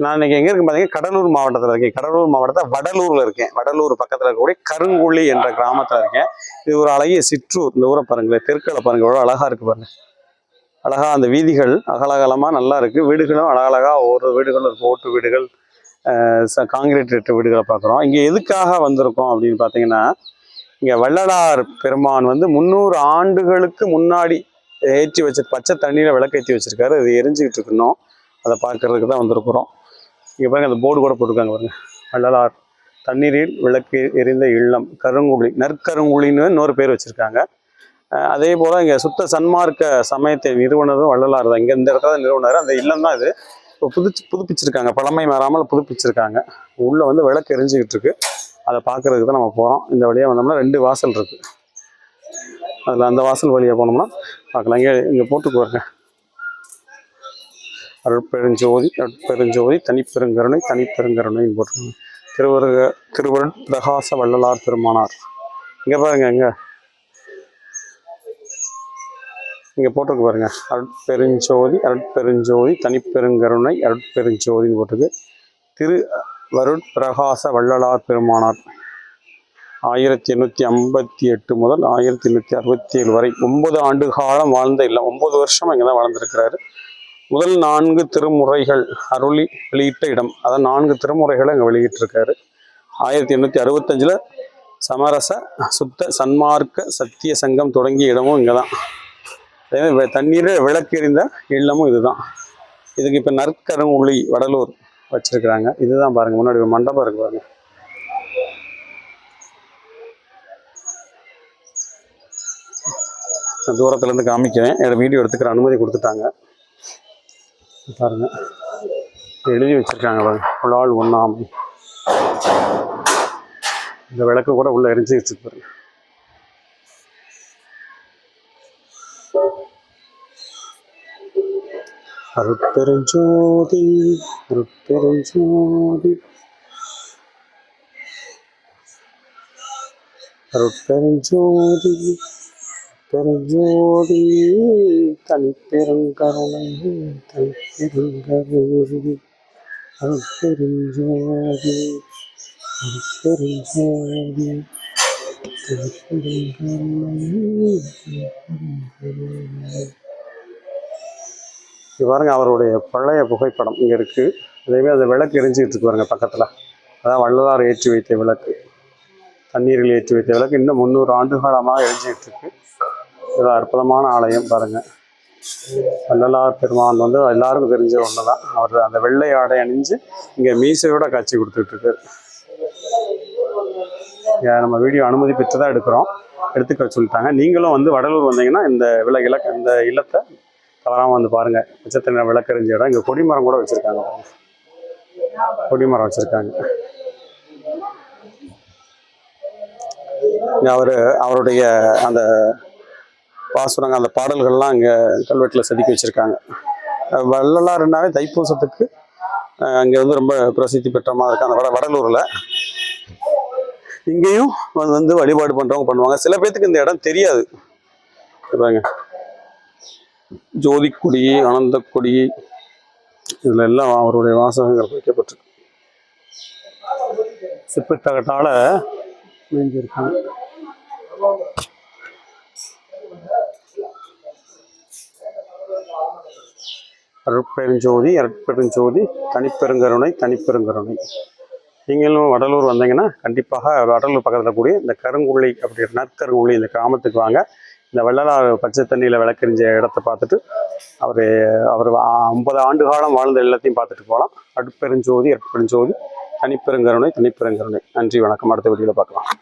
நான் இன்னைக்கு எங்கே இருக்கேன் பார்த்தீங்கன்னா கடலூர் மாவட்டத்தில் இருக்கேன். கடலூர் மாவட்டத்தில் வடலூரில் இருக்கேன். வடலூர் பக்கத்தில் இருக்கக்கூடிய கருங்குழி என்ற கிராமத்தில் இருக்கேன். இது ஒரு அழகிய சிற்றூர். இந்த ஊரை பாருங்களேன் தெற்களை பாருங்கள் எவ்வளவு அழகாக இருக்குது பாருங்கள் அழகாக அந்த வீதிகள் அகலகலமாக நல்லா இருக்குது வீடுகளும் அழகழகாக ஒவ்வொரு வீடுகளும் இருக்கு ஓட்டு வீடுகள் ச- காங்கிரீட் இட்ட வீடுகளை பார்க்குறோம் இங்கே எதுக்காக வந்திருக்கோம் அப்படின்னு பார்த்தீங்கன்னா இங்கே வள்ளலார் பெருமான் வந்து முந்நூறு ஆண்டுகளுக்கு முன்னாடி ஏற்றி வச்ச பச்சை தண்ணியில் விளக்கேற்றி வச்சுருக்காரு. அது எரிஞ்சுக்கிட்டு இருக்கணும். அதை பார்க்கறதுக்கு தான் வந்திருக்கிறோம். இங்கே பாருங்க அந்த போர்டு கூட போட்டிருக்காங்க பாருங்கள் வள்ளலார் தண்ணீரில் விளக்கு எரிந்த இல்லம் கருங்குழி நற்கருங்குழின்னு இன்னொரு பேர் வச்சுருக்காங்க. அதே போல் இங்கே சுத்த சன்மார்க்க சமயத்தை நிறுவனரும் வள்ளலார் தான். இங்கே இந்த இடத்துல நிறுவனர். அந்த இல்லம் தான் இது. இப்போ புதுச்சு புதுப்பிச்சிருக்காங்க. பழமை மாறாமல் புதுப்பிச்சிருக்காங்க. உள்ளே வந்து விளக்கு எரிஞ்சுக்கிட்டு இருக்கு. அதை பார்க்குறதுக்கு தான் நம்ம போகிறோம் இந்த வழியாக வந்தோம்னா ரெண்டு வாசல் இருக்குது அதில் அந்த வாசல் வழியாக போனோம்னா பார்க்கலாம். இங்கே இங்கே போட்டுக்குவாருங்க அருட்பெருஞ்சோதி அருட்பெருஞ்சோதி தனிப்பெருங்கருணை தனிப்பெருங்கருணைன்னு போட்டிருக்காங்க திருவருக திருவருட் பிரகாச வள்ளலார் பெருமானார். இங்கே பாருங்க இங்கே. இங்கே போட்டிருக்கு பாருங்க. அருட்பெருஞ்சோதி அருட்பெருஞ்சோதி தனிப்பெருங்கருணை அருட்பெருஞ்சோதின்னு போட்டிருக்கு. திரு வருட்பிரகாச வள்ளலார் பெருமானார். ஆயிரத்தி எண்ணூற்றி ஐம்பத்தி எட்டு முதல் ஆயிரத்தி எண்ணூற்றி அறுபத்தி ஏழு வரை ஒன்பது ஆண்டு காலம் வாழ்ந்த இல்லை ஒம்பது வருஷம் இங்கே தான் வாழ்ந்திருக்கிறாரு. முதல் நான்கு திருமுறைகள் அருளி வெளியிட்ட இடம். அதான் நான்கு திருமுறைகளை அங்கே வெளியிட்டிருக்காரு. ஆயிரத்தி எண்ணூற்றி அறுபத்தஞ்சில் சமரச சுத்த சன்மார்க்க சத்திய சங்கம் தொடங்கிய இடமும் இங்கே தான் அதே மாதிரி வெ- விளக்கெறிந்த இல்லமும் இதுதான். இதுக்கு இப்போ நற்கருங்குழி வடலூர் வச்சிருக்கிறாங்க. இதுதான் பாருங்க முன்னாடி ஒரு மண்டபம் இருக்கு பாருங்க. தூரத்துலேருந்து காமிக்கிறேன். என்னோட வீடியோ எடுத்துக்கிற அனுமதி கொடுத்துட்டாங்க. பாருங்க. எழுதி வச்சிருக்காங்க பாருங்க. புலால் உண்ணாமை இந்த விளக்கு கூட உள்ள எரிஞ்சு வச்சிருக்கு பாருங்க. அருட்பெருஞ்சோதி அருட்பெருஞ்சோதி. அருட்பெருஞ்சோதி. பெருஞ்சோதி தனிப்பெருங்கருணை தனிப்பெருங்கருணை அருட்பெருஞ்சோதி அருட்பெருஞ்சோதி தனிப்பெருங்கருணை இது பாருங்க அவருடைய பழைய புகைப்படம் இங்கே இருக்கு. அதேமாதிரி அந்த விளக்கு எரிஞ்சுக்கிட்டு இருக்கு பாருங்க பக்கத்தில். அதான் வள்ளலார் ஏற்றி வைத்த விளக்கு. தண்ணீரில் ஏற்றி வைத்த விளக்கு. இன்னும் முந்நூறு ஆண்டு காலமாக எரிஞ்சுக்கிட்டு இருக்கு. இது அற்புதமான ஆலயம் பாருங்கள் வள்ளலார் பெருமான் வந்து எல்லாருக்கும் தெரிஞ்ச ஒன்று தான் அவர் அந்த வெள்ளை ஆடை அணிஞ்சு இங்கே மீசையோட காட்சி கொடுத்துட்ருக்காரு நம்ம வீடியோ அனுமதி பெற்று தான் எடுக்கிறோம். எடுத்துக்க சொல்லிட்டாங்க. நீங்களும் வந்து வடலூர் வந்தீங்கன்னா இந்த விலை இலக்க இந்த இல்லத்தை தவறாமல் வந்து பாருங்கள் உச்சத்தின விளக்கறிஞ்ச இடம். இங்கே கொடிமரம் கூட வச்சுருக்காங்க. கொடிமரம் வச்சுருக்காங்க. இங்கே அவர் அவருடைய அந்த பாசுரங்க அந்த பாடல்கள்லாம் இங்கே கல்வெட்டில் செதுக்கி வச்சுருக்காங்க. வள்ளலாறுனாவே தைப்பூசத்துக்கு அங்கே வந்து ரொம்ப பிரசித்தி பெற்ற மாதிரி அந்த வட வடலூரில். இங்கேயும் வந்து- வந்து வழிபாடு பண்ணுறவங்க பண்ணுவாங்க. சில பேர்த்துக்கு இந்த இடம் தெரியாது. இங்க பாருங்க. ஜோதிக்குடி அனந்தக்குடி இதில் எல்லாம் அவருடைய வாசகங்கள் வைக்கப்பட்டிருக்கு. சிப்பித்தகட்டால மேஞ்சிருக்காங்க அருட்பெருஞ்சோதி அருட்பெருஞ்சோதி தனிப்பெருங்கருணை தனிப்பெருங்கருணை. நீங்களும் வடலூர் வந்தீங்கன்னா கண்டிப்பாக வடலூர் பக்கத்தில் கூடிய இந்த கருங்குள்ளி அப்படி நற்கருங்குள்ளி இந்த கிராமத்துக்கு வாங்க. இந்த வெள்ளலா பச்சை தண்ணியில் விளக்கறிஞ்ச இடத்த பார்த்துட்டு அவர் அவர் ஐம்பது ஆண்டு காலம் வாழ்ந்த எல்லாத்தையும் பார்த்துட்டு போகலாம். அடுப்பெருஞ்சோதி அடுப்பெருஞ்சோதி தனிப்பெருங்கருணை தனிப்பெருங்கருணை. நன்றி வணக்கம். அடுத்த வீடியோவில் பார்க்கலாம்.